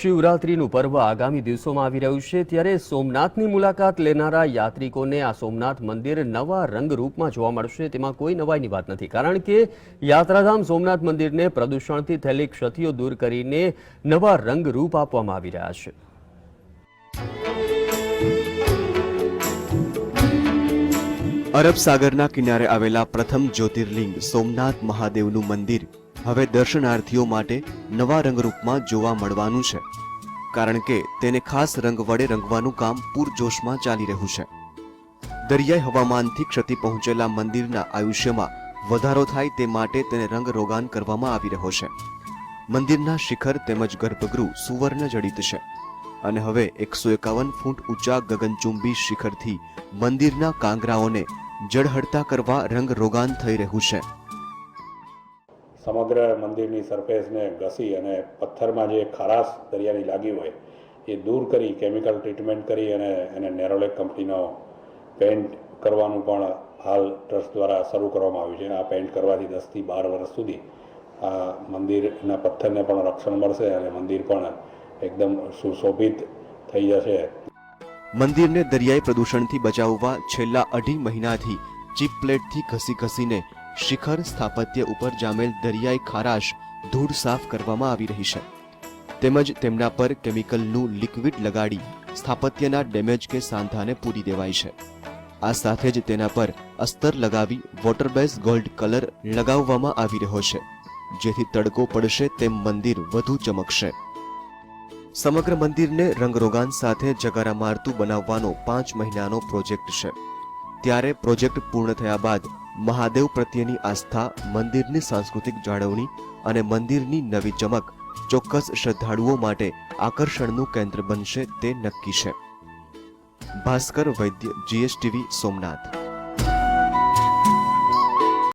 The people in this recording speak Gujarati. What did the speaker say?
શિવરાત્રીનું પર્વ આગામી દિવસોમાં આવી રહ્યું છે, ત્યારે સોમનાથની મુલાકાત લેનારા યાત્રિકોને આ સોમનાથ મંદિર નવા રંગરૂપમાં જોવા મળશે. તેમાં કોઈ નવાઈની વાત નથી, કારણ કે યાત્રાધામ સોમનાથ મંદિરને પ્રદૂષણથી થયેલી ક્ષતિઓ દૂર કરીને નવા રંગરૂપ આપવામાં આવી રહ્યા છે. અરબ સાગરના કિનારે આવેલા પ્રથમ જ્યોતિર્લિંગ સોમનાથ મહાદેવનું મંદિર હવે દર્શનાર્થીઓ માટે નવા રંગરૂપમાં જોવા મળવાનું છે. કારણ કે તેને ખાસ રંગ વડે રંગવાનું કામ પૂરજોશમાં ચાલી રહ્યું છે. દરિયાઈ હવામાનથી ક્ષતિ પહોંચેલા મંદિરના આયુષ્યમાં વધારો થાય તે માટે તેને રંગ રોગાન કરવામાં આવી રહ્યો છે. મંદિરના શિખર તેમજ ગર્ભગૃહ સુવર્ણ જડિત છે. અને હવે એકસો એકાવન ફૂટ ઊંચા ગગનચુંબી શિખરથી મંદિરના કાંગરાઓને જળહળતા કરવા રંગ રોગાન થઈ રહ્યું છે. સમગ્ર મંદિરની સરફેસને ઘસી અને પથ્થરમાં જે ખરાશ દરિયાની લાગી હોય, એ દૂર કરી કેમિકલ ટ્રીટમેન્ટ કરી અને એને નેરોલેક કંપનીનો પેન્ટ કરવાનું પણ હાલ ટ્રસ્ટ દ્વારા શરૂ કરવામાં આવ્યું છે. આ પેન્ટ કરવાથી દસથી બાર વર્ષ સુધી આ મંદિરના પથ્થરને પણ રક્ષણ મળશે અને મંદિર પણ એકદમ સુશોભિત થઈ જશે. મંદિરને દરિયાઈ પ્રદૂષણથી બચાવવા છેલ્લા અઢી મહિનાથી ચીપ પ્લેટથી ઘસી ઘસીને શિખર સ્થાપત્ય ઉપર જામેલ દરિયાઈ ખારાશ ધૂળ સાફ કરવામાં આવી રહી છે. તેમજ તેમના પર કેમિકલનું લિક્વિડ લગાડી સ્થાપત્યના ડેમેજ કે સાંધાને પૂરી દેવાય છે. આ સાથે જ તેના પર અસ્તર લગાવી વોટરબેઝ ગોલ્ડ કલર લગાવવામાં આવી રહ્યો છે. જેથી તડકો પડશે તેમ મંદિર વધુ ચમકશે. સમગ્ર મંદિરને રંગરોગાન સાથે જગારા મારતું બનાવવાનો પાંચ મહિનાનો પ્રોજેક્ટ છે. ત્યારે પ્રોજેક્ટ પૂર્ણ થયા બાદ મહાદેવ પ્રત્યેની આસ્થા, મંદિરની સાંસ્કૃતિક જાળવણી અને મંદિરની નવી ચમક ચોક્કસ શ્રદ્ધાળુઓ માટે આકર્ષણનું કેન્દ્ર બનશે તે નક્કી છે. ભાસ્કર વૈદ્ય, જીએસટીવી સોમનાથ.